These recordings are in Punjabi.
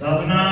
साधना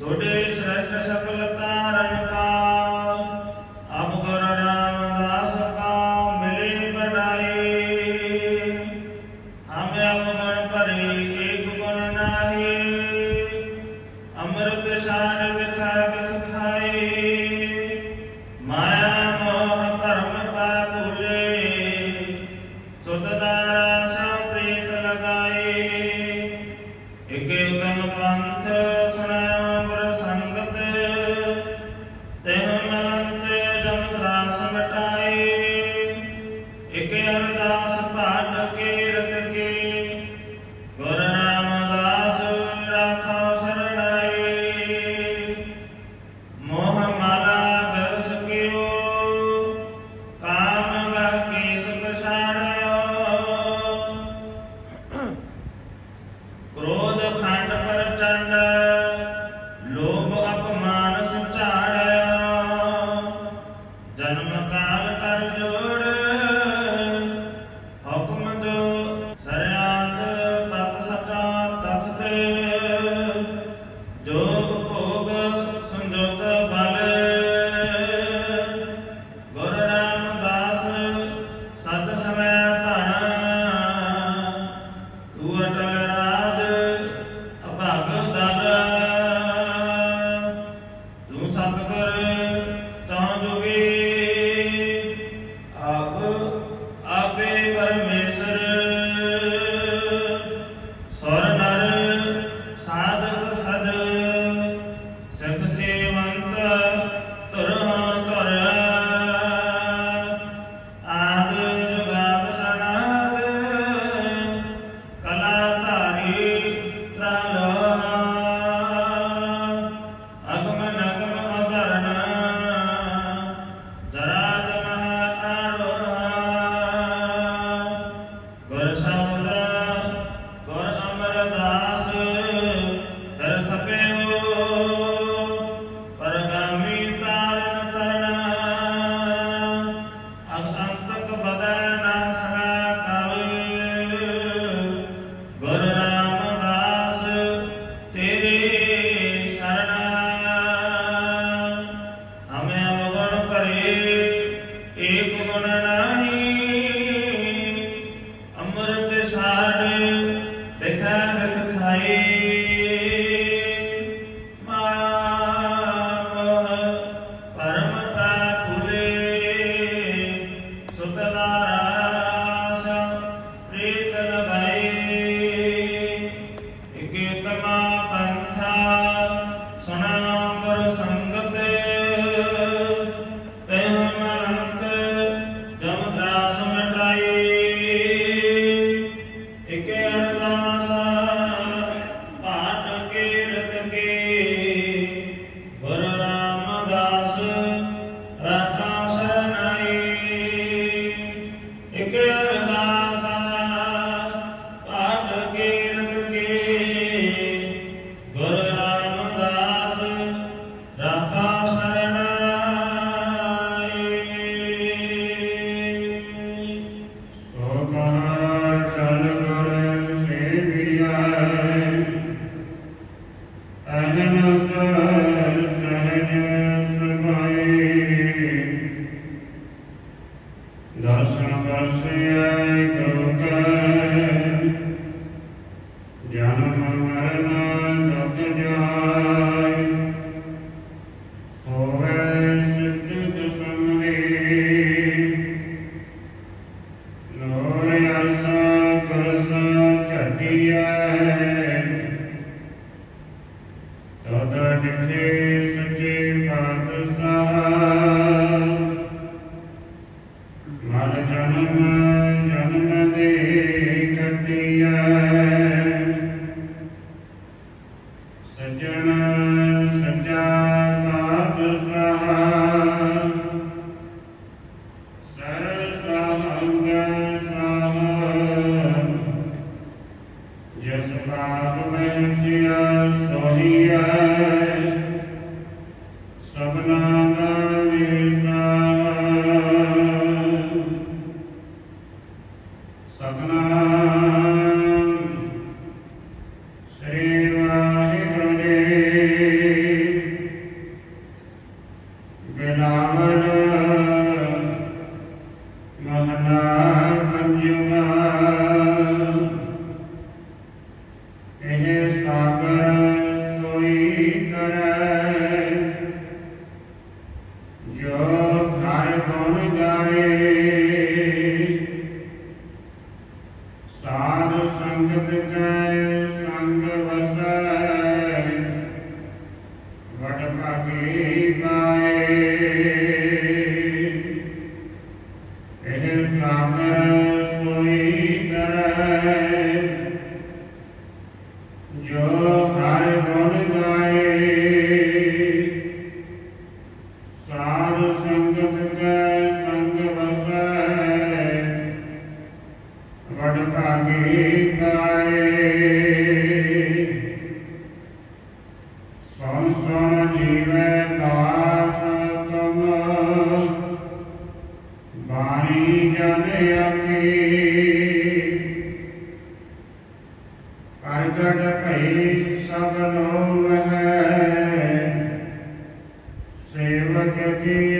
ਛੋਟੇ ਸ਼ਰਤ ਸਕਲ ਤਾਰਨ ਕਾ ਅਬ ਗੁਰ ਰਾਮਦਾਸ ਕਾ ਮਿਲੇ ਬਨਾਈ ਹਮ ਅਬ ਗੁਰ ਭਰੇ ਏਕ ਗੁਣ ਨਾਹੀ ਅੰਮ੍ਰਿਤ ਸ਼ਾਨ ਵਿਖਾ ਵਿਖ ਖਾਏ ਮਾਇਆ ਮੋਹ ਭਰਮ ਪਾ ਭੁਲੇ ਸੁਤਦਾ The ਸੁਮਨ ਜਿਆ ਸੋਹੀਐ Thank.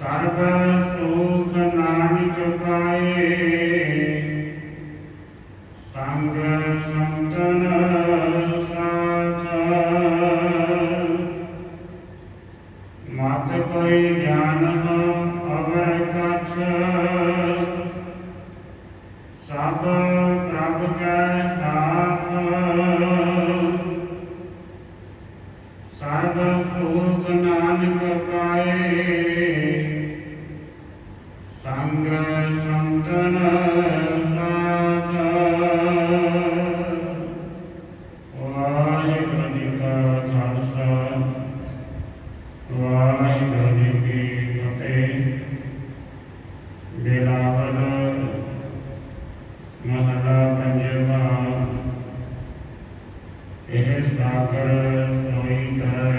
Sarva Amen.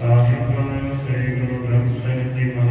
സാഹിബ സൈഗുരുദം സന്നിമ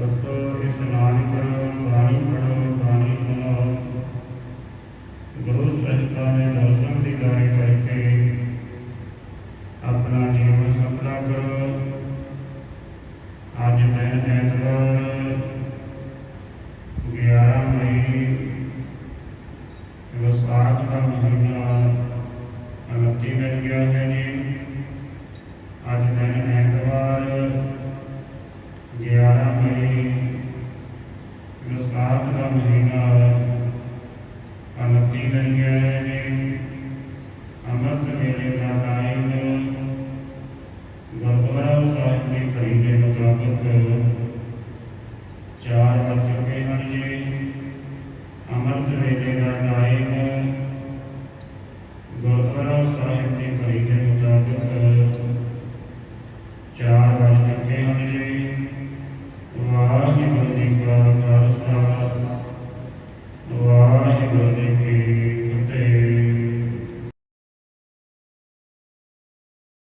ਵਰਤੋ ਇਸਨਾਨ ਕਰੋ ਬਾਣੀ ਪੜੋ ਬਾਣੀ ਸੁਣੋ। ਗੁਰੂ ਸਾਹਿਬਾਂ ਦੇ ਦਰਸ਼ਨ ਦੀ ਗਾਇ ਕਰਕੇ ਆਪਣਾ ਜੀਵਨ ਸਫਲਾ ਕਰੋ। ਅੱਜ ਦਿਨ ਐਤਵਾਰ 11 ਮਈ, ਵਿਸਾਖ ਦਾ ਮਹੀਨਾ ਅਨੰਤੀ ਬਣ ਗਿਆ ਹੈ